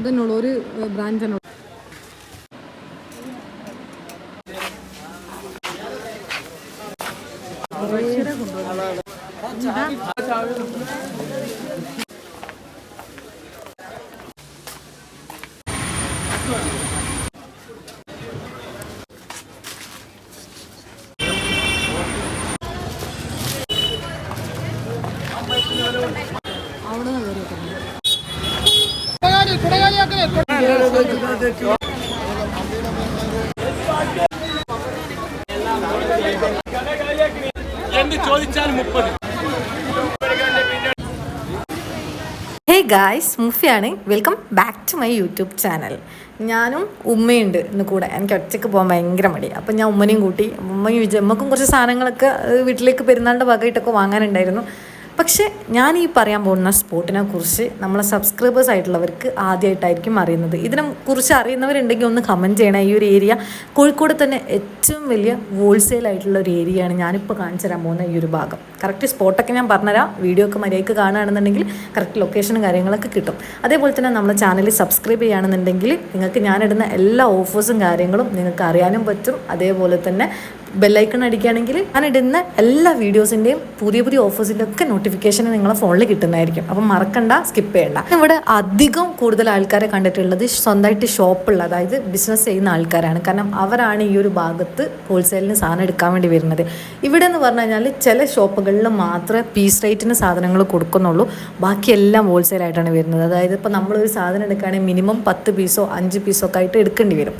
ഇതന്നോളൂ ഒരു branch hey guys മുഫിയാണ്. Welcome back to my YouTube channel ഞാനും ഉമ്മയുണ്ട് ഇന്ന് കൂടെ. എനിക്ക് ഒറ്റയ്ക്ക് പോകാൻ ഭയങ്കര മടി. അപ്പം ഞാൻ ഉമ്മനെയും കൂട്ടി ഉമ്മയും വിജയ ഉമ്മക്കും കുറച്ച് സാധനങ്ങളൊക്കെ വീട്ടിലേക്ക് പെരുന്നാളിന്റെ ഭാഗമായിട്ടൊക്കെ വാങ്ങാനുണ്ടായിരുന്നു. പക്ഷേ ഞാൻ ഈ പറയാൻ പോകുന്ന സ്പോട്ടിനെ കുറിച്ച് നമ്മളെ സബ്സ്ക്രൈബേഴ്സ് ആയിട്ടുള്ളവർക്ക് ആദ്യമായിട്ടായിരിക്കും അറിയുന്നത്. ഇതിനെ കുറിച്ച് അറിയുന്നവരുണ്ടെങ്കിൽ ഒന്ന് കമന്റ് ചെയ്യണം. ഈ ഒരു ഏരിയ കോഴിക്കോട് തന്നെ ഏറ്റവും വലിയ ഹോൾസെയിൽ ആയിട്ടുള്ള ഒരു ഏരിയയാണ് ഞാനിപ്പോൾ കാണിച്ചു തരാൻ പോകുന്ന ഈ ഒരു ഭാഗം. കറക്റ്റ് സ്പോട്ടൊക്കെ ഞാൻ പറഞ്ഞുതരാം. വീഡിയോ ഒക്കെ മര്യാദയ്ക്ക് കാണുകയാണെന്നുണ്ടെങ്കിൽ കറക്റ്റ് ലൊക്കേഷനും കാര്യങ്ങളൊക്കെ കിട്ടും. അതേപോലെ തന്നെ നമ്മുടെ ചാനൽ സബ്സ്ക്രൈബ് ചെയ്യുകയാണെന്നുണ്ടെങ്കിൽ നിങ്ങൾക്ക് ഞാനിടുന്ന എല്ലാ ഓഫേഴ്സും കാര്യങ്ങളും നിങ്ങൾക്ക് അറിയാനും പറ്റും. അതേപോലെ തന്നെ ബെല്ലൈക്കൺ അടിക്കുകയാണെങ്കിൽ ഇടുന്ന എല്ലാ വീഡിയോസിന്റെയും പുതിയ പുതിയ ഓഫേഴ്സിന്റെ ഒക്കെ നോട്ടിഫിക്കേഷൻ നിങ്ങളെ ഫോണിൽ കിട്ടുന്നതായിരിക്കും. അപ്പം മറക്കണ്ട സ്കിപ്പ് ചെയ്യണ്ട. ഇവിടെ അധികം കൂടുതൽ ആൾക്കാരെ കണ്ടിട്ടുള്ളത് സ്വന്തമായിട്ട് ഷോപ്പുള്ള അതായത് ബിസിനസ് ചെയ്യുന്ന ആൾക്കാരാണ്. കാരണം അവരാണ് ഈ ഒരു ഭാഗത്ത് ഹോൾസെയിലിന് സാധനം എടുക്കാൻ വേണ്ടി വരുന്നത്. ഇവിടെ എന്ന് പറഞ്ഞു കഴിഞ്ഞാൽ ചില ഷോപ്പുകളിൽ മാത്രമേ പീസ് റേറ്റിന് സാധനങ്ങൾ കൊടുക്കുന്നുള്ളൂ. ബാക്കിയെല്ലാം ഹോൾസെയിൽ ആയിട്ടാണ് വരുന്നത്. അതായത് ഇപ്പോൾ നമ്മളൊരു സാധനം എടുക്കുകയാണെങ്കിൽ മിനിമം പത്ത് പീസോ അഞ്ച് പീസോ ഒക്കെ ആയിട്ട് എടുക്കേണ്ടി വരും.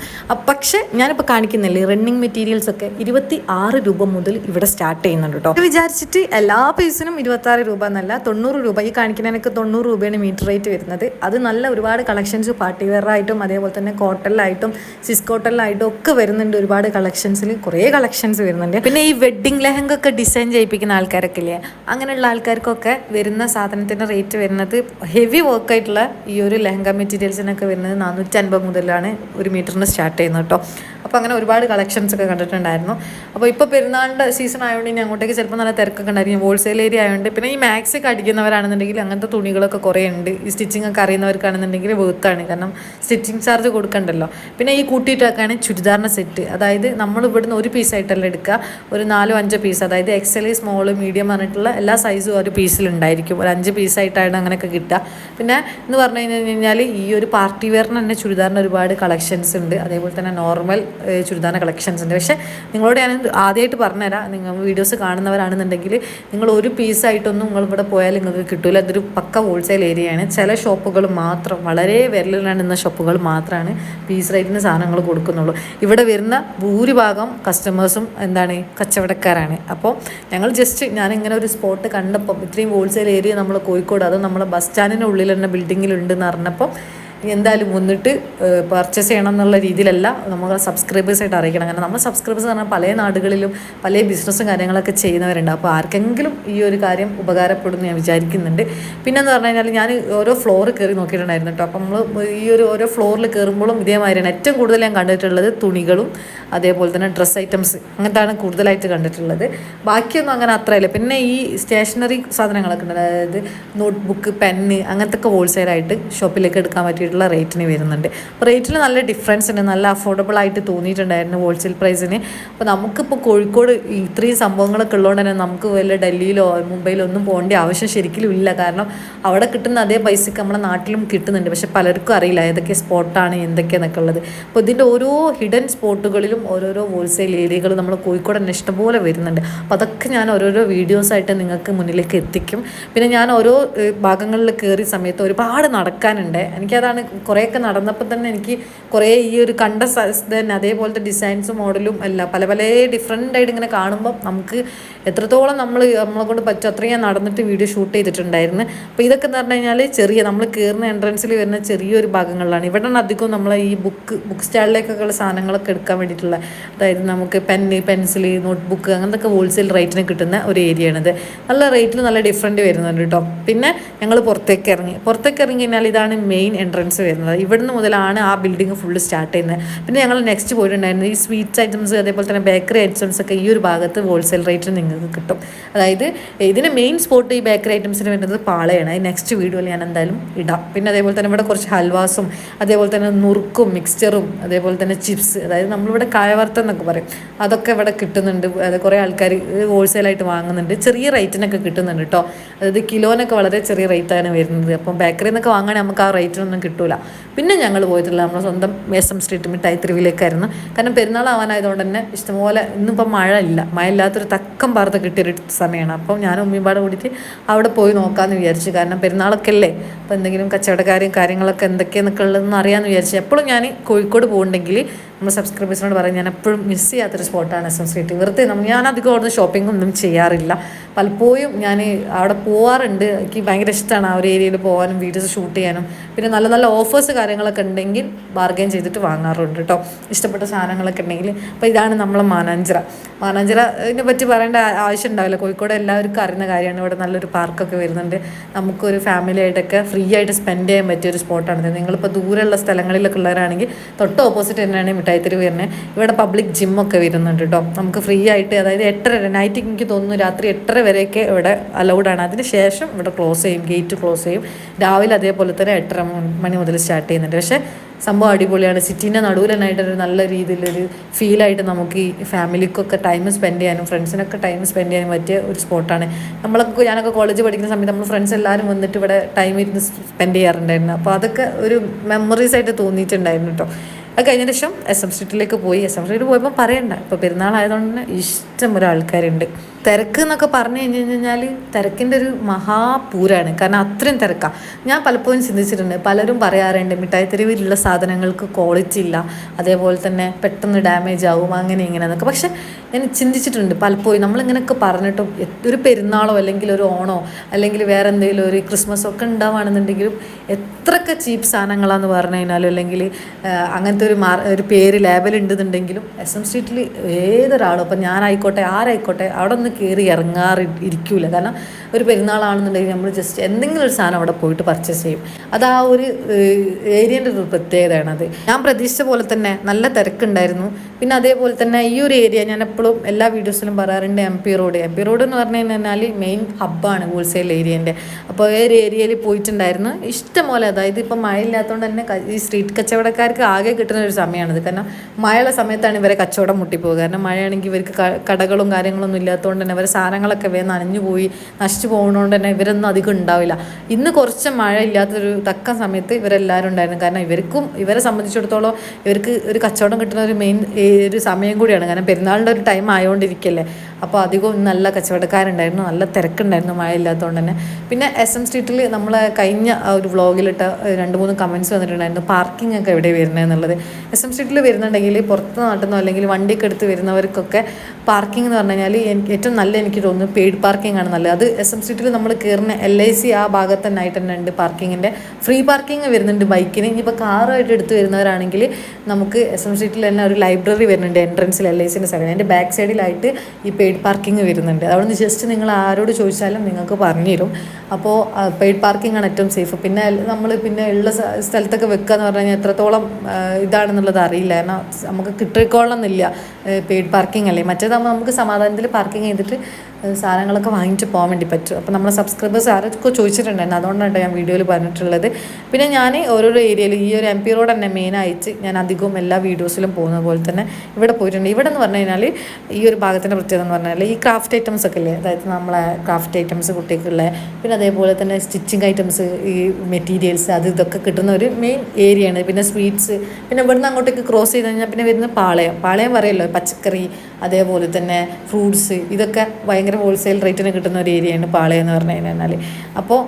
പക്ഷേ ഞാനിപ്പോൾ കാണിക്കുന്നില്ലേ റണ്ണിങ് മെറ്റീരിയൽസ് ഒക്കെ ഇരുപത്തി ആറ് രൂപ മുതൽ ഇവിടെ സ്റ്റാർട്ട് ചെയ്യുന്നുണ്ട് കേട്ടോ വിചാരിച്ചിട്ട് എല്ലാ പീസിനും ഇരുപത്തി ആറ് രൂപ എന്നല്ല തൊണ്ണൂറ് രൂപ. ഈ കാണിക്കുന്നതിനൊക്കെ തൊണ്ണൂറ് രൂപയാണ് മീറ്റർ റേറ്റ് വരുന്നത്. അത് നല്ല ഒരുപാട് കളക്ഷൻസ് പാർട്ടി വെയർ ആയിട്ടും അതേപോലെ തന്നെ കോട്ടണിലായിട്ടും സിസ് കോട്ടണിലായിട്ടും ഒക്കെ വരുന്നുണ്ട് ഒരുപാട് കളക്ഷൻസിൽ കുറേ കളക്ഷൻസ് വരുന്നുണ്ട്. പിന്നെ ഈ വെഡ്ഡിംഗ് ലെഹങ്ക ഒക്കെ ഡിസൈൻ ചെയ്യിപ്പിക്കുന്ന ആൾക്കാരൊക്കെ ഇല്ലേ? അങ്ങനെയുള്ള ആൾക്കാർക്കൊക്കെ വരുന്ന സാധനത്തിന്റെ റേറ്റ് വരുന്നത് ഹെവി വർക്ക് ആയിട്ടുള്ള ഈ ഒരു ലെഹങ്ക മെറ്റീരിയൽസിനൊക്കെ വരുന്നത് നാനൂറ്റി അൻപത് മുതലാണ് ഒരു മീറ്ററിന് സ്റ്റാർട്ട് ചെയ്യുന്നത് കേട്ടോ അപ്പോൾ അങ്ങനെ ഒരുപാട് കളക്ഷൻസ് ഒക്കെ കണ്ടിട്ടുണ്ടായിരുന്നു. അപ്പോൾ ഇപ്പോൾ പെരുന്നാളിന്റെ സീസൺ ആയതുകൊണ്ട് ഇനി അങ്ങോട്ടേക്ക് ചിലപ്പോൾ നല്ല തിരക്കൊക്കെ ഉണ്ടായിരിക്കും. ഹോൾസെയിൽ ഏരിയ ആയതുകൊണ്ട് പിന്നെ ഈ മാക്സ് ഒക്കെ അടിക്കുന്നവരാണെന്നുണ്ടെങ്കിൽ അങ്ങനത്തെ തുണികളൊക്കെ കുറേ ഉണ്ട്. ഈ സ്റ്റിച്ചിങ് ഒക്കെ അറിയുന്നവർക്കാണെന്നുണ്ടെങ്കിൽ വേർത്താണ് കാരണം സ്റ്റിച്ചിങ് ചാർജ് കൊടുക്കണ്ടല്ലോ. പിന്നെ ഈ കൂട്ടിയിട്ടൊക്കെയാണ് ചുരിദാറിന്റെ സെറ്റ് അതായത് നമ്മൾ ഇവിടുന്ന് ഒരു പീസായിട്ടല്ല എടുക്കുക. ഒരു നാലോ അഞ്ചോ പീസ് അതായത് എക്സൽ സ്മോൾ മീഡിയം പറഞ്ഞിട്ടുള്ള എല്ലാ സൈസും ഒരു പീസിലുണ്ടായിരിക്കും ഒരു അഞ്ച് പീസായിട്ടാണ് അങ്ങനെയൊക്കെ കിട്ടുക. പിന്നെ എന്ന് പറഞ്ഞു കഴിഞ്ഞ് കഴിഞ്ഞാൽ ഈ ഒരു പാർട്ടി വെയറിന് തന്നെ ചുരിദാറിന് ഒരുപാട് കളക്ഷൻസ് ഉണ്ട്. അതേപോലെ തന്നെ നോർമൽ ചുരിദാറിന് കളക്ഷൻസ് പക്ഷേ നിങ്ങളോട് ഞാൻ ആദ്യമായിട്ട് പറഞ്ഞുതരാം. നിങ്ങൾ വീഡിയോസ് കാണുന്നവരാണെന്നുണ്ടെങ്കിൽ നിങ്ങൾ ഒരു പീസായിട്ടൊന്നും നിങ്ങൾ ഇവിടെ പോയാൽ നിങ്ങൾക്ക് കിട്ടില്ല അതൊരു പക്ക ഹോൾസെയിൽ ഏരിയയാണ് ചില ഷോപ്പുകൾ മാത്രം വളരെ വിരലിലെണ്ണുന്ന ഷോപ്പുകൾ മാത്രമാണ് പീസ് റേറ്റിന് സാധനങ്ങൾ കൊടുക്കുന്നുള്ളൂ. ഇവിടെ വരുന്ന ഭൂരിഭാഗം കസ്റ്റമേഴ്സും എന്താണ്? കച്ചവടക്കാരാണ്. അപ്പോൾ ഞങ്ങൾ ജസ്റ്റ് ഞാനിങ്ങനെ ഒരു സ്പോട്ട് കണ്ടപ്പം ഇത്രയും ഹോൾസെയിൽ ഏരിയ നമ്മൾ കോഴിക്കോട് അത് നമ്മളെ ബസ് സ്റ്റാൻഡിന്റെ ഉള്ളിൽ തന്നെ ബിൽഡിങ്ങിലുണ്ടെന്ന് പറഞ്ഞപ്പോൾ എന്തായാലും വന്നിട്ട് പർച്ചേസ് ചെയ്യണം എന്നുള്ള രീതിയിലല്ല നമ്മൾ സബ്സ്ക്രൈബേഴ്സായിട്ട് അറിയിക്കണം. കാരണം നമ്മൾ സബ്സ്ക്രൈബേഴ്സ് പറഞ്ഞാൽ പല നാടുകളിലും പല ബിസിനസ്സും കാര്യങ്ങളൊക്കെ ചെയ്യുന്നവരുണ്ട്. അപ്പോൾ ആർക്കെങ്കിലും ഈ ഒരു കാര്യം ഉപകാരപ്പെടുമെന്ന് ഞാൻ വിചാരിക്കുന്നുണ്ട്. പിന്നെന്ന് പറഞ്ഞു കഴിഞ്ഞാൽ ഞാൻ ഓരോ ഫ്ലോർ കയറി നോക്കിയിട്ടുണ്ടായിരുന്നു കേട്ടോ. അപ്പം നമ്മൾ ഈ ഒരു ഓരോ ഫ്ലോറിൽ കയറുമ്പോഴും ഇതേമാതിരിയാണ്. ഏറ്റവും കൂടുതൽ ഞാൻ കണ്ടിട്ടുള്ളത് തുണികളും അതേപോലെ തന്നെ ഡ്രസ്സ് ഐറ്റംസ് അങ്ങനത്താണ് കൂടുതലായിട്ട് കണ്ടിട്ടുള്ളത്. ബാക്കിയൊന്നും അങ്ങനെ അത്രയില്ല. പിന്നെ ഈ സ്റ്റേഷനറി സാധനങ്ങളൊക്കെ ഉണ്ട്. അതായത് നോട്ട്ബുക്ക് പെന്ന് അങ്ങനത്തെ ഒക്കെ ഹോൾസെയിലായിട്ട് ഷോപ്പിലേക്ക് എടുക്കാൻ പറ്റിയിട്ടുള്ള റേറ്റിന് വരുന്നുണ്ട്. അപ്പോൾ റേറ്റിൽ നല്ല ഡിഫറൻസ് ഉണ്ട്. നല്ല അഫോർഡബിൾ ആയിട്ട് തോന്നിയിട്ടുണ്ടായിരുന്നു ഹോൾസെയിൽ പ്രൈസിന് അപ്പോൾ നമുക്കിപ്പോൾ കോഴിക്കോട് ഇത്രയും സംഭവങ്ങളൊക്കെ ഉള്ളതുകൊണ്ട് തന്നെ നമുക്ക് വല്ല ഡൽഹിയിലോ മുംബൈയിലോ ഒന്നും പോകേണ്ട ആവശ്യം ശരിക്കും ഇല്ല. കാരണം അവിടെ കിട്ടുന്ന അതേ പൈസക്ക് നമ്മുടെ നാട്ടിലും കിട്ടുന്നുണ്ട്. പക്ഷെ പലർക്കും അറിയില്ല ഏതൊക്കെ സ്പോട്ടാണ് എന്തൊക്കെയാണെന്നൊക്കെ ഉള്ളത്. അപ്പോൾ ഇതിന്റെ ഓരോ ഹിഡൻ സ്പോട്ടുകളിലും ഓരോരോ ഹോൾസെയിൽ ഏരിയകൾ നമ്മൾ കോഴിക്കോട് തന്നെ ഇഷ്ടംപോലെ വരുന്നുണ്ട്. അപ്പോൾ അതൊക്കെ ഞാൻ ഓരോരോ വീഡിയോസായിട്ട് നിങ്ങൾക്ക് മുന്നിലേക്ക് എത്തിക്കും. പിന്നെ ഞാൻ ഓരോ ഭാഗങ്ങളിൽ കയറിയ സമയത്ത് ഒരുപാട് നടക്കാനുണ്ട്. എനിക്കതാണ് കുറേയൊക്കെ നടന്നപ്പോൾ തന്നെ എനിക്ക് കുറേ ഈ ഒരു കണ്ട തന്നെ അതേപോലത്തെ ഡിസൈൻസും മോഡലും എല്ലാം പല പല ഡിഫറെന്റ് ആയിട്ട് ഇങ്ങനെ കാണുമ്പോൾ നമുക്ക് എത്രത്തോളം നമ്മൾ നമ്മളെ കൊണ്ട് പറ്റും അത്രയും ഞാൻ നടന്നിട്ട് വീഡിയോ ഷൂട്ട് ചെയ്തിട്ടുണ്ടായിരുന്നു. അപ്പോൾ ഇതൊക്കെ എന്ന് പറഞ്ഞു കഴിഞ്ഞാൽ ചെറിയ നമ്മൾ കയറുന്ന എൻട്രൻസിൽ വരുന്ന ചെറിയൊരു ഭാഗങ്ങളിലാണ്. ഇവിടെ അധികവും നമ്മൾ ഈ ബുക്ക് ബുക്ക് സ്റ്റാളിലേക്കൊക്കെ ഉള്ള സാധനങ്ങളൊക്കെ എടുക്കാൻ വേണ്ടിയിട്ടുള്ള അതായത് നമുക്ക് പെന്ന് പെൻസിൽ നോട്ട്ബുക്ക് അങ്ങനത്തെ ഹോൾസെയിൽ റേറ്റിന് കിട്ടുന്ന ഒരു ഏരിയയാണിത് നല്ല റേറ്റിൽ നല്ല ഡിഫറന്റ് വരുന്നുണ്ട് കേട്ടോ പിന്നെ ഞങ്ങൾ പുറത്തേക്ക് ഇറങ്ങി. പുറത്തേക്ക് ഇറങ്ങി കഴിഞ്ഞാൽ ഇതാണ് മെയിൻ എൻട്രൻസ് എൻട്രൻസ് വരുന്നത്. ഇവിടുന്ന് മുതലാണ് ആ ബിൽഡിംഗ് ഫുള്ള് സ്റ്റാർട്ട് ചെയ്യുന്നത്. പിന്നെ ഞങ്ങൾ നെക്സ്റ്റ് പോയിട്ടുണ്ടായിരുന്നു ഈ സ്വീറ്റ്സ് ഐറ്റംസ് അതേപോലെ തന്നെ ബേക്കറി ഐറ്റംസ് ഒക്കെ ഈ ഒരു ഭാഗത്ത് ഹോൾസെയിൽ റേറ്റിൽ നിങ്ങൾക്ക് കിട്ടും. അതായത് ഇതിന് മെയിൻ സ്പോട്ട് ഈ ബേക്കറി ഐറ്റംസിന് വരുന്നത് പാളയാണ്. ഈ നെക്സ്റ്റ് വീഡിയോയിൽ ഞാൻ എന്തായാലും ഇടാം. പിന്നെ അതേപോലെ തന്നെ ഇവിടെ കുറച്ച് ഹൽവാസും അതേപോലെ തന്നെ നുറുക്കും മിക്സ്ചറും അതേപോലെ തന്നെ ചിപ്സ് അതായത് നമ്മളിവിടെ കായവർത്തം എന്നൊക്കെ പറയും. അതൊക്കെ ഇവിടെ കിട്ടുന്നുണ്ട്. അത് കുറേ ആൾക്കാർ ഹോൾസെയിലായിട്ട് വാങ്ങുന്നുണ്ട്. ചെറിയ റേറ്റിനൊക്കെ കിട്ടുന്നുണ്ട് കേട്ടോ അതായത് കിലോനൊക്കെ വളരെ ചെറിയ റേറ്റാണ് വരുന്നത്. അപ്പം ബേക്കറിയിൽ നിന്നൊക്കെ നമുക്ക് ആ റേറ്റിനൊന്നും കിട്ടൂല. പിന്നെ ഞങ്ങൾ പോയിട്ടുള്ള നമ്മുടെ സ്വന്തം മേസം സ്ട്രീറ്റ് മിഠായി തെരുവിലേക്കായിരുന്നു. കാരണം പെരുന്നാൾ ആവാനായതുകൊണ്ട് തന്നെ ഇഷ്ടംപോലെ ഇന്നിപ്പം മഴ ഇല്ല മഴ ഇല്ലാത്തൊരു തക്കം പാർത്ത് കിട്ടിയൊരു സമയമാണ് അപ്പം ഞാൻ ഉമ്മിമ്പാട് കൂടിയിട്ട് അവിടെ പോയി നോക്കാമെന്ന് വിചാരിച്ചു. കാരണം പെരുന്നാളൊക്കെ അല്ലേ? അപ്പോൾ എന്തെങ്കിലും കച്ചവടക്കാരും കാര്യങ്ങളൊക്കെ എന്തൊക്കെയെന്നൊക്കെ ഉള്ളതെന്ന് അറിയാമെന്ന് വിചാരിച്ചു. എപ്പോഴും ഞാൻ കോഴിക്കോട് പോകുന്നുണ്ടെങ്കിൽ നമ്മൾ സബ്സ്ക്രൈബേഴ്സിനോട് പറയും ഞാൻ എപ്പോഴും മിസ് ചെയ്യാത്തൊരു സ്പോട്ടാണ് എസ് എം സ്ട്രീറ്റ് വെറുതെ നമ്മൾ ഞാൻ അധികം അവിടുന്ന് ഷോപ്പിംഗ് ഒന്നും ചെയ്യാറില്ല. പലപ്പോഴും ഞാൻ അവിടെ പോവാറുണ്ട്. എനിക്ക് ഭയങ്കര ഇഷ്ടമാണ് ആ ഒരു ഏരിയയിൽ പോകാനും വീഡിയോസ് ഷൂട്ട് ചെയ്യാനും. പിന്നെ നല്ല നല്ല ഓഫേഴ്സ് കാര്യങ്ങളൊക്കെ ഉണ്ടെങ്കിൽ ബാർഗെയിൻ ചെയ്തിട്ട് വാങ്ങാറുണ്ട് കേട്ടോ ഇഷ്ടപ്പെട്ട സാധനങ്ങളൊക്കെ ഉണ്ടെങ്കിൽ. അപ്പോൾ ഇതാണ് നമ്മളെ മാനാഞ്ചിറ. മാനാഞ്ചിറ ഇതിനെ പറ്റി പറയേണ്ട ആവശ്യം ഉണ്ടാവില്ല. കോഴിക്കോട് എല്ലാവർക്കും അറിയുന്ന കാര്യമാണ്. ഇവിടെ നല്ലൊരു പാർക്കൊക്കെ വരുന്നുണ്ട്. നമുക്കൊരു ഫാമിലി ആയിട്ടൊക്കെ ഫ്രീ ആയിട്ട് സ്പെൻഡ് ചെയ്യാൻ പറ്റിയ ഒരു സ്പോട്ടാണ് നിങ്ങളിപ്പോൾ ദൂരെയുള്ള സ്ഥലങ്ങളിലൊക്കെ ഉള്ളവരാണെങ്കിൽ തൊട്ട് ഓപ്പോസിറ്റ് തന്നെയാണ് മിഠായിത്തെരുവ് വരുന്നത് ഇവിടെ പബ്ലിക് ജിമ്മൊക്കെ വരുന്നുണ്ട് കേട്ടോ നമുക്ക് ഫ്രീ ആയിട്ട് അതായത് എട്ടര നൈറ്റ് എനിക്ക് തോന്നുന്നു രാത്രി എട്ടര വരെയൊക്കെ ഇവിടെ അലൗഡ് ആണ്. അതിന് ശേഷം ഇവിടെ ക്ലോസ് ചെയ്യും ഗേറ്റ് ക്ലോസ് ചെയ്യും. രാവിലെ അതേപോലെ തന്നെ എട്ടര മണി മുതൽ സ്റ്റാർട്ട് ചെയ്യുന്നുണ്ട്. പക്ഷേ സംഭവം അടിപൊളിയാണ്. സിറ്റീന്റെ നടുവിലനായിട്ടൊരു നല്ല രീതിയിലൊരു ഫീലായിട്ട് നമുക്ക് ഈ ഫാമിലിക്കൊക്കെ ടൈം സ്പെൻഡ് ചെയ്യാനും ഫ്രണ്ട്സിനൊക്കെ ടൈം സ്പെൻഡ് ചെയ്യാനും പറ്റിയ ഒരു സ്പോട്ടാണ് നമ്മളൊക്കെ ഞാനൊക്കെ കോളേജ് പഠിക്കുന്ന സമയത്ത് നമ്മൾ ഫ്രണ്ട്സ് എല്ലാവരും വന്നിട്ട് ഇവിടെ ടൈം ഇരുന്ന് സ്പെൻഡ് ചെയ്യാറുണ്ടായിരുന്നു. അപ്പോൾ അതൊക്കെ ഒരു മെമ്മറീസ് ആയിട്ട് തോന്നിയിട്ടുണ്ടായിരുന്നു കേട്ടോ അത് കഴിഞ്ഞ ശേഷം എസ് എം സ്ട്രീറ്റിലേക്ക് പോയി. എസ് എം സ്ട്രീറ്റ് പോയപ്പോൾ പറയണ്ട. ഇപ്പോൾ പെരുന്നാളായതുകൊണ്ട് തന്നെ ഇഷ്ടം ഒരു ആൾക്കാരുണ്ട് തിരക്ക് എന്നൊക്കെ പറഞ്ഞു കഴിഞ്ഞ് കഴിഞ്ഞാൽ തിരക്കിന്റെ ഒരു മഹാപൂരാണ്. കാരണം അത്രയും തിരക്കാണ് ഞാൻ പലപ്പോഴും ചിന്തിച്ചിട്ടുണ്ട് പലരും പറയാറുണ്ട് മിഠായി തെരുവിലുള്ള സാധനങ്ങൾക്ക് ക്വാളിറ്റി ഇല്ല അതേപോലെ തന്നെ പെട്ടെന്ന് ഡാമേജ് ആവും അങ്ങനെ ഇങ്ങനെ എന്നൊക്കെ പക്ഷെ ഞാൻ ചിന്തിച്ചിട്ടുണ്ട് പലപ്പോഴും നമ്മളിങ്ങനെയൊക്കെ പറഞ്ഞിട്ടും ഒരു പെരുന്നാളോ അല്ലെങ്കിൽ ഒരു ഓണോ അല്ലെങ്കിൽ വേറെ എന്തെങ്കിലും ഒരു ക്രിസ്മസ് ഒക്കെ ഉണ്ടാവുകയാണെന്നുണ്ടെങ്കിലും എത്രയൊക്കെ ചീപ്പ് സാധനങ്ങളാണെന്ന് പറഞ്ഞു കഴിഞ്ഞാലും അല്ലെങ്കിൽ അങ്ങനത്തെ ഒരു ഒരു പേര് ലേബൽ ഉണ്ടെന്നുണ്ടെങ്കിലും എസ് എം സ്ട്രീറ്റിൽ ഏതൊരാളും ഇപ്പം ഞാനായിക്കോട്ടെ ആരായിക്കോട്ടെ അവിടെ ഒന്ന് കയറി ഇറങ്ങാറ് ഇരിക്കൂല കാരണം ഒരു പെരുന്നാളാണെന്നുണ്ടെങ്കിൽ നമ്മൾ ജസ്റ്റ് എന്തെങ്കിലും ഒരു സാധനം അവിടെ പോയിട്ട് പർച്ചേസ് ചെയ്യും. അത് ആ ഒരു ഏരിയന്റെ ഒരു പ്രത്യേകതയാണ് അത്. ഞാൻ പ്രതീക്ഷിച്ച പോലെ തന്നെ നല്ല തിരക്കുണ്ടായിരുന്നു. പിന്നെ അതേപോലെ തന്നെ ഈ ഒരു ഏരിയ ഞാൻ എപ്പോഴും എല്ലാ വീഡിയോസിലും പറയാറുണ്ട് M P road M P road എന്ന് പറഞ്ഞു കഴിഞ്ഞാൽ മെയിൻ ഹബ്ബാണ് ഹോൾസെയിൽ ഏരിയന്റെ അപ്പോൾ ഈ ഒരു ഏരിയയിൽ പോയിട്ടുണ്ടായിരുന്നു. ഇഷ്ടംപോലെ അതായത് ഇപ്പം മഴയില്ലാത്തതുകൊണ്ട് തന്നെ ഈ സ്ട്രീറ്റ് കച്ചവടക്കാർക്ക് ആകെ കിട്ടുന്ന ഒരു സമയമാണിത്. കാരണം മഴയുള്ള സമയത്താണ് ഇവരെ കച്ചവടം മുട്ടിപ്പോകുക കാരണം മഴയാണെങ്കിൽ ഇവർക്ക് കടകളും കാര്യങ്ങളൊന്നും ഇല്ലാത്തതുകൊണ്ട് തന്നെ അവരെ സാധനങ്ങളൊക്കെ വേഗം നനഞ്ഞു പോയി നശിച്ചു പോകുന്നതുകൊണ്ട് തന്നെ ഇവരൊന്നും അധികം ഉണ്ടാവില്ല. ഇന്ന് കുറച്ച് മഴ ഇല്ലാത്തൊരു തക്ക സമയത്ത് ഇവരെല്ലാവരും ഉണ്ടായിരുന്നു. കാരണം ഇവർക്കും ഇവരെ സംബന്ധിച്ചിടത്തോളം ഇവർക്ക് ഒരു കച്ചവടം കിട്ടുന്ന ഒരു മെയിൻ ഒരു സമയം കൂടിയാണ്. കാരണം പെരുന്നാളിന്റെ ഒരു ടൈം ആയതുകൊണ്ടിരിക്കല്ലേ അപ്പോൾ അധികവും നല്ല കച്ചവടക്കാരുണ്ടായിരുന്നു നല്ല തിരക്കുണ്ടായിരുന്നു മഴ ഇല്ലാത്തതുകൊണ്ട് തന്നെ. പിന്നെ എസ് എം സ്ട്രീറ്റിൽ നമ്മൾ കഴിഞ്ഞ ഒരു വ്ളോഗിലിട്ട രണ്ട് മൂന്ന് കമന്റ്സ് വന്നിട്ടുണ്ടായിരുന്നു പാർക്കിംഗ് ഒക്കെ എവിടെ വരുന്നത് എന്നുള്ളത്. എസ് എം സ്ട്രീറ്റിൽ വരുന്നുണ്ടെങ്കിൽ പുറത്ത് നാട്ടിൽ അല്ലെങ്കിൽ വണ്ടിയൊക്കെ എടുത്ത് വരുന്നവർക്കൊക്കെ പാർക്കിംഗ് എന്ന് പറഞ്ഞു കഴിഞ്ഞാൽ എനിക്ക് ഏറ്റവും നല്ല എനിക്ക് തോന്നുന്നു പെയ്ഡ് പാർക്കിംഗ് ആണ് നല്ലത്. അത് എസ് എം സ്ട്രീറ്റിൽ നമ്മൾ കയറുന്ന എൽ ഐ സി ആ ഭാഗത്ത് തന്നെ ആയിട്ട് തന്നെ ഉണ്ട് പാർക്കിങ്ങിന്റെ. ഫ്രീ പാർക്കിംഗ് വരുന്നുണ്ട് ബൈക്കിന്. ഇനിയിപ്പോൾ കാറുമായിട്ട് എടുത്ത് വരുന്നവരാണെങ്കിൽ നമുക്ക് എസ് എം സ്ട്രീറ്റിൽ തന്നെ ഒരു ലൈബ്രറി വരുന്നുണ്ട് എൻട്രൻസിൽ എൽ ഐ സിന്റെ സൈഡിൽ. അതിന്റെ ബാക്ക് സൈഡിലായിട്ട് ഈ പെയ്ഡ് പാർക്കിംഗ് വരുന്നുണ്ട്. അതുകൊണ്ട് ജസ്റ്റ് നിങ്ങൾ ആരോട് ചോദിച്ചാലും നിങ്ങൾക്ക് പറഞ്ഞു തരും. അപ്പോൾ പെയ്ഡ് പാർക്കിംഗ് ആണ് ഏറ്റവും സേഫ് പിന്നെ നമ്മൾ പിന്നെ ഉള്ള സ്ഥലത്തൊക്കെ വെക്കുക എന്ന് പറഞ്ഞു കഴിഞ്ഞാൽ എത്രത്തോളം ഇതാണെന്നുള്ളത് അറിയില്ല. കാരണം നമുക്ക് കിട്ടിക്കൊള്ളണമെന്നില്ല പെയ്ഡ് പാർക്കിംഗ് അല്ലേ. മറ്റേതാകുമ്പോൾ നമുക്ക് സമാധാനത്തിൽ പാർക്കിംഗ് ചെയ്തിട്ട് സാധനങ്ങളൊക്കെ വാങ്ങിച്ച് പോകാൻ വേണ്ടി പറ്റും. അപ്പോൾ നമ്മുടെ സബ്സ്ക്രൈബേഴ്സ് ആരൊക്കെ ചോദിച്ചിട്ടുണ്ടായിരുന്നു? അതുകൊണ്ടാണ് ഞാൻ വീഡിയോയിൽ പറഞ്ഞിട്ടുള്ളത്. പിന്നെ ഞാൻ ഓരോരോ ഏരിയയിൽ ഈ ഒരു എം പി റോഡ് തന്നെ മെയിനായിട്ട് ഞാൻ അധികവും എല്ലാ വീഡിയോസിലും പോകുന്ന പോലെ തന്നെ ഇവിടെ പോയിട്ടുണ്ട്. ഇവിടെ എന്ന് പറഞ്ഞു കഴിഞ്ഞാൽ ഈ ഒരു ഭാഗത്തിന്റെ പ്രത്യേകത എന്ന് പറഞ്ഞാൽ ഈ ക്രാഫ്റ്റ് ഐറ്റംസ് ഒക്കെ ഇല്ലേ? അതായത് നമ്മളെ ക്രാഫ്റ്റ് ഐറ്റംസ് കുട്ടികളുടെ പിന്നെ അതേപോലെ തന്നെ സ്റ്റിച്ചിങ് ഐറ്റംസ് ഈ മെറ്റീരിയൽസ് അത് ഇതൊക്കെ കിട്ടുന്ന ഒരു മെയിൻ ഏരിയയാണ് പിന്നെ സ്വീറ്റ്സ് പിന്നെ ഇവിടുന്ന് അങ്ങോട്ടേക്ക് ക്രോസ് ചെയ്ത് കഴിഞ്ഞാൽ പിന്നെ വരുന്ന പാളയം. പാളയം പറയല്ലോ പച്ചക്കറി അതേപോലെ തന്നെ ഫ്രൂട്ട്സ് ഇതൊക്കെ ഭയങ്കര ഹോൾസെയിൽ റേറ്റിന് കിട്ടുന്ന ഒരു ഏരിയയാണ് പാളയം എന്ന് പറഞ്ഞു കഴിഞ്ഞാൽ അപ്പോൾ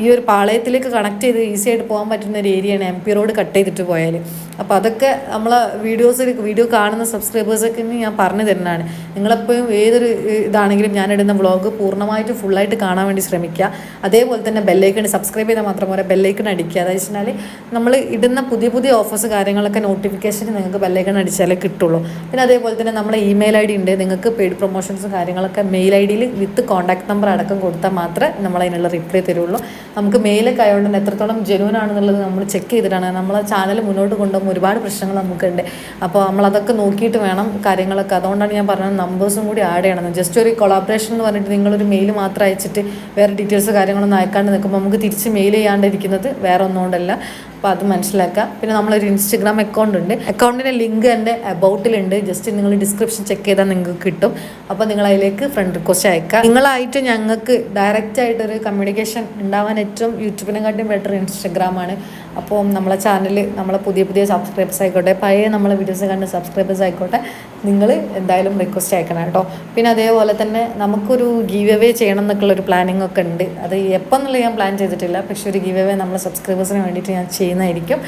ഈ ഒരു പാളയത്തിലേക്ക് കണക്ട് ചെയ്ത് ഈസി ആയിട്ട് പോകാൻ പറ്റുന്ന ഒരു ഏരിയയാണ് എം പി റോഡ് കട്ട് ചെയ്തിട്ട് പോയാൽ അപ്പോൾ അതൊക്കെ നമ്മൾ വീഡിയോസ് വീഡിയോ കാണുന്ന സബ്സ്ക്രൈബേഴ്സൊക്കെ ഞാൻ പറഞ്ഞു തരുന്നതാണ്. നിങ്ങളെപ്പോഴും ഏതൊരു ഇതാണെങ്കിലും ഞാൻ ഇടുന്ന വ്ളോഗ് പൂർണമായിട്ട് ഫുള്ളായിട്ട് കാണാൻ വേണ്ടി ശ്രമിക്കുക. അതേപോലെ തന്നെ ബെല്ലൈക്കൺ സബ്സ്ക്രൈബ് ചെയ്താൽ മാത്രം പോരാ ബെല്ലൈക്കൺ അടിക്കുക. അതായത് വെച്ചാൽ നമ്മൾ ഇടുന്ന പുതിയ പുതിയ ഓഫേഴ്സ് കാര്യങ്ങളൊക്കെ നോട്ടിഫിക്കേഷൻ നിങ്ങൾക്ക് ബെല്ലൈക്കൺ അടിച്ചാലേ കിട്ടുള്ളൂ. പിന്നെ അതേപോലെ തന്നെ നമ്മളെ ഇമെയിൽ ഐ ഡി ഉണ്ട്. നിങ്ങൾക്ക് പെയ്ഡ് പ്രൊമോഷൻസും കാര്യങ്ങളൊക്കെ മെയിൽ ഐ ഡിയിൽ വിത്ത് കോൺടാക്ട് നമ്പർ അടക്കം കൊടുത്താൽ മാത്രമേ നമ്മൾ അതിനുള്ള റിപ്ലൈ തരുള്ളൂ. നമുക്ക് മെയിലൊക്കെ ആയതുകൊണ്ട് തന്നെ എത്രത്തോളം ജെനുവൻ ആണെന്നുള്ളത് നമ്മൾ ചെക്ക് ചെയ്തിട്ടാണ്. നമ്മൾ ചാനൽ മുന്നോട്ട് കൊണ്ടുപോകുമ്പോൾ ഒരുപാട് പ്രശ്നങ്ങൾ നമുക്കുണ്ട്. അപ്പോൾ നമ്മളതൊക്കെ നോക്കിയിട്ട് വേണം കാര്യങ്ങളൊക്കെ. അതുകൊണ്ടാണ് ഞാൻ പറഞ്ഞത് നമ്പേഴ്സും കൂടി ആഡ് ചെയ്യണം. ജസ്റ്റ് ഒരു കൊളാബറേഷൻ എന്ന് പറഞ്ഞിട്ട് നിങ്ങളൊരു മെയിൽ മാത്രം അയച്ചിട്ട് വേറെ ഡീറ്റെയിൽസ് കാര്യങ്ങളൊന്നും അയക്കാണ്ട് നിൽക്കുമ്പോൾ നമുക്ക് തിരിച്ച് മെയിൽ ചെയ്യാണ്ടിരിക്കുന്നത് വേറെ ഒന്നുകൊണ്ടല്ല അപ്പോൾ അത് മനസ്സിലാക്കുക പിന്നെ നമ്മളൊരു ഇൻസ്റ്റഗ്രാം അക്കൗണ്ട് ഉണ്ട്. അക്കൗണ്ടിന്റെ ലിങ്ക് എന്റെ അബൌട്ടിലുണ്ട് ജസ്റ്റ് നിങ്ങൾ ഡിസ്ക്രിപ്ഷൻ ചെക്ക് ചെയ്താൽ നിങ്ങൾക്ക് കിട്ടും. അപ്പോൾ നിങ്ങൾ അതിലേക്ക് ഫ്രണ്ട് റിക്വസ്റ്റ് അയക്കുക നിങ്ങളായിട്ട് ഞങ്ങൾക്ക് ഡയറക്റ്റ് ആയിട്ടൊരു കമ്മ്യൂണിക്കേഷൻ ഉണ്ടാവാൻ ഏറ്റവും യൂട്യൂബിനെക്കാട്ടും ബെറ്റർ ഇൻസ്റ്റഗ്രാമാണ് അപ്പോൾ നമ്മളെ ചാനൽ നമ്മളെ പുതിയ പുതിയ സബ്സ്ക്രൈബേഴ്സ് ആയിക്കോട്ടെ പഴയ നമ്മളെ വീഡിയോസ് കണ്ട് സബ്സ്ക്രൈബേഴ്സ് ആയിക്കോട്ടെ നിങ്ങൾ എന്തായാലും റിക്വസ്റ്റ് അയക്കണം കേട്ടോ. പിന്നെ അതേപോലെ തന്നെ നമുക്കൊരു ഗീവ് അവേ ചെയ്യണം എന്നൊക്കെയുള്ള ഒരു പ്ലാനിങ് ഒക്കെ ഉണ്ട്. അത് എപ്പം എന്നുള്ള ഞാൻ പ്ലാൻ ചെയ്തിട്ടില്ല. പക്ഷേ ഒരു ഗീവ് അവേ നമ്മളെ സബ്സ്ക്രൈബേഴ്സിന് വേണ്ടിയിട്ട് ഞാൻ ചെയ്യുന്നതായിരിക്കും.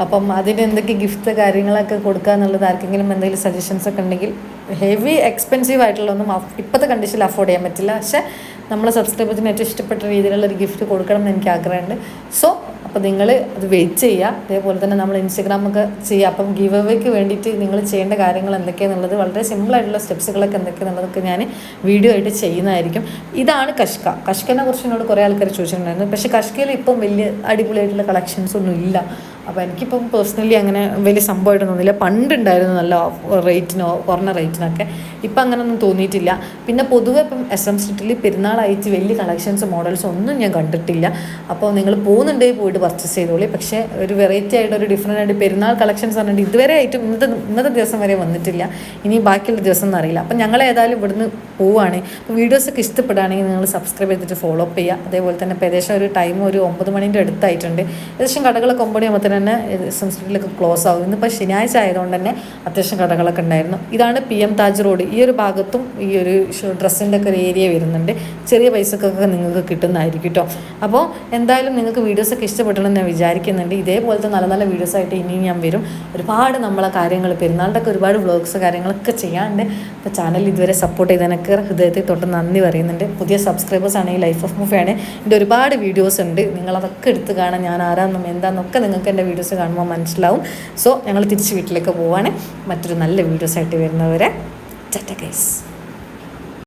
അപ്പം അതിന് എന്തൊക്കെ ഗിഫ്റ്റ് കാര്യങ്ങളൊക്കെ കൊടുക്കുക എന്നുള്ളത് ആർക്കെങ്കിലും എന്തെങ്കിലും സജഷൻസ് ഒക്കെ ഉണ്ടെങ്കിൽ ഹെവി എക്സ്പെൻസീവ് ആയിട്ടുള്ളതൊന്നും അഫ്- ഇപ്പോഴത്തെ കണ്ടീഷനിൽ അഫോർഡ് ചെയ്യാൻ പറ്റില്ല. പക്ഷേ നമ്മളെ സബ്സ്ക്രൈബേഴ്സിന് ഏറ്റവും ഇഷ്ടപ്പെട്ട രീതിയിലുള്ള ഒരു ഗിഫ്റ്റ് കൊടുക്കണം എന്ന് എനിക്ക് ആഗ്രഹമുണ്ട്. സോ അപ്പോൾ നിങ്ങൾ അത് വെയിറ്റ് ചെയ്യുക അതേപോലെ തന്നെ നമ്മൾ ഇൻസ്റ്റഗ്രാമൊക്കെ ചെയ്യുക അപ്പം ഗീവ് അവേക്ക് വേണ്ടിയിട്ട് നിങ്ങൾ ചെയ്യേണ്ട കാര്യങ്ങൾ എന്തൊക്കെയാണെന്നുള്ളത് വളരെ സിമ്പിളായിട്ടുള്ള സ്റ്റെപ്സുകളൊക്കെ എന്തൊക്കെയാണെന്നുള്ളതൊക്കെ ഞാൻ വീഡിയോ ആയിട്ട് ചെയ്യുന്നതായിരിക്കും. ഇതാണ് കഷ്ക. കഷ്കനെ കുറിച്ച് എന്നോട് കുറേ ആൾക്കാർ ചോദിച്ചിട്ടുണ്ടായിരുന്നു. പക്ഷേ കഷ്കയിൽ ഇപ്പം വലിയ അടിപൊളിയായിട്ടുള്ള കളക്ഷൻസ് ഒന്നും ഇല്ല. അപ്പോൾ എനിക്കിപ്പം പേഴ്സണലി അങ്ങനെ വലിയ സംഭവമായിട്ട് തോന്നില്ല പണ്ടുണ്ടായിരുന്നു നല്ല റേറ്റിനോ കുറഞ്ഞ റേറ്റിനൊക്കെ ഇപ്പം അങ്ങനെയൊന്നും തോന്നിയിട്ടില്ല. പിന്നെ പൊതുവെ ഇപ്പം എസ് എം സ്ട്രീറ്റിൽ പെരുന്നാളായിട്ട് വലിയ കളക്ഷൻസ് മോഡൽസ് ഒന്നും ഞാൻ കണ്ടിട്ടില്ല. അപ്പോൾ നിങ്ങൾ പോകുന്നുണ്ടെങ്കിൽ പോയിട്ട് പർച്ചേസ് ചെയ്തോളി. പക്ഷേ ഒരു വെറൈറ്റി ആയിട്ട് ഒരു ഡിഫറെന്റ് ആയിട്ട് പെരുന്നാൾ കളക്ഷൻസ് പറഞ്ഞിട്ട് ഇതുവരെ ആയിട്ടും ഇന്നത്തെ ഇന്നത്തെ ദിവസം വരെ വന്നിട്ടില്ല. ഇനി ബാക്കിയുള്ള ദിവസം ഒന്നും അറിയില്ല. അപ്പം ഞങ്ങൾ ഏതായാലും ഇവിടുന്ന് പോവുകയാണ് അപ്പോൾ വീഡിയോസൊക്കെ ഇഷ്ടപ്പെടുകയാണെങ്കിൽ നിങ്ങൾ സബ്സ്ക്രൈബ് ചെയ്തിട്ട് ഫോളോ അപ്പ് ചെയ്യുക. അതേപോലെ തന്നെ ഇപ്പോൾ ഏകദേശം ഒരു ടൈം ഒരു ഒമ്പത് മണിന്റെ അടുത്തായിട്ടുണ്ട്. ഏകദേശം കടകളൊക്കെ ഒമ്പത് ആകുമ്പോൾ തന്നെ സംസ്കൃതിയിലൊക്കെ ക്ലോസ് ആകും ഇന്നിപ്പോൾ ശനിയാഴ്ച ആയതുകൊണ്ട് തന്നെ അത്യാവശ്യം കടകളൊക്കെ ഉണ്ടായിരുന്നു. ഇതാണ് പി എം താജ് റോഡ് ഈ ഒരു ഭാഗത്തും ഈ ഒരു ഡ്രസ്സിന്റെ ഒക്കെ ഒരു ഏരിയ വരുന്നുണ്ട്. ചെറിയ പൈസക്കൊക്കെ നിങ്ങൾക്ക് കിട്ടുന്നതായിരിക്കും കേട്ടോ അപ്പോൾ എന്തായാലും നിങ്ങൾക്ക് വീഡിയോസൊക്കെ ഇഷ്ടപ്പെട്ടണമെന്ന് ഞാൻ വിചാരിക്കുന്നുണ്ട്. ഇതേപോലത്തെ നല്ല നല്ല വീഡിയോസ് ആയിട്ട് ഇനിയും ഞാൻ വരും. ഒരുപാട് നമ്മളെ കാര്യങ്ങൾ പെരുന്നാളിന്റെ ഒരുപാട് വ്ളോഗ്സ് കാര്യങ്ങളൊക്കെ ചെയ്യാണ്ട് അപ്പോൾ ചാനൽ ഇതുവരെ സപ്പോർട്ട് ചെയ്തതിനൊക്കെ ഹൃദയത്തിൽ തൊട്ട് നന്ദി പറയുന്നുണ്ട്. പുതിയ സബ്സ്ക്രൈബേഴ്സ് ആണെങ്കിൽ ലൈഫ് ഓഫ് മൂഫിയാണ് എന്റെ ഒരുപാട് വീഡിയോസ് ഉണ്ട്. നിങ്ങളതൊക്കെ എടുത്ത് കാണാൻ ഞാൻ ആരാന്നും എന്താണെന്നൊക്കെ നിങ്ങൾക്ക് എന്റെ വീഡിയോസ് കാണുമ്പോൾ മനസ്സിലാവും. സോ ഞങ്ങൾ തിരിച്ച് വീട്ടിലേക്ക് പോവാണ്. മറ്റൊരു നല്ല വീഡിയോസായിട്ട് വരുന്നവരെ ചറ്റ ഗൈസ്.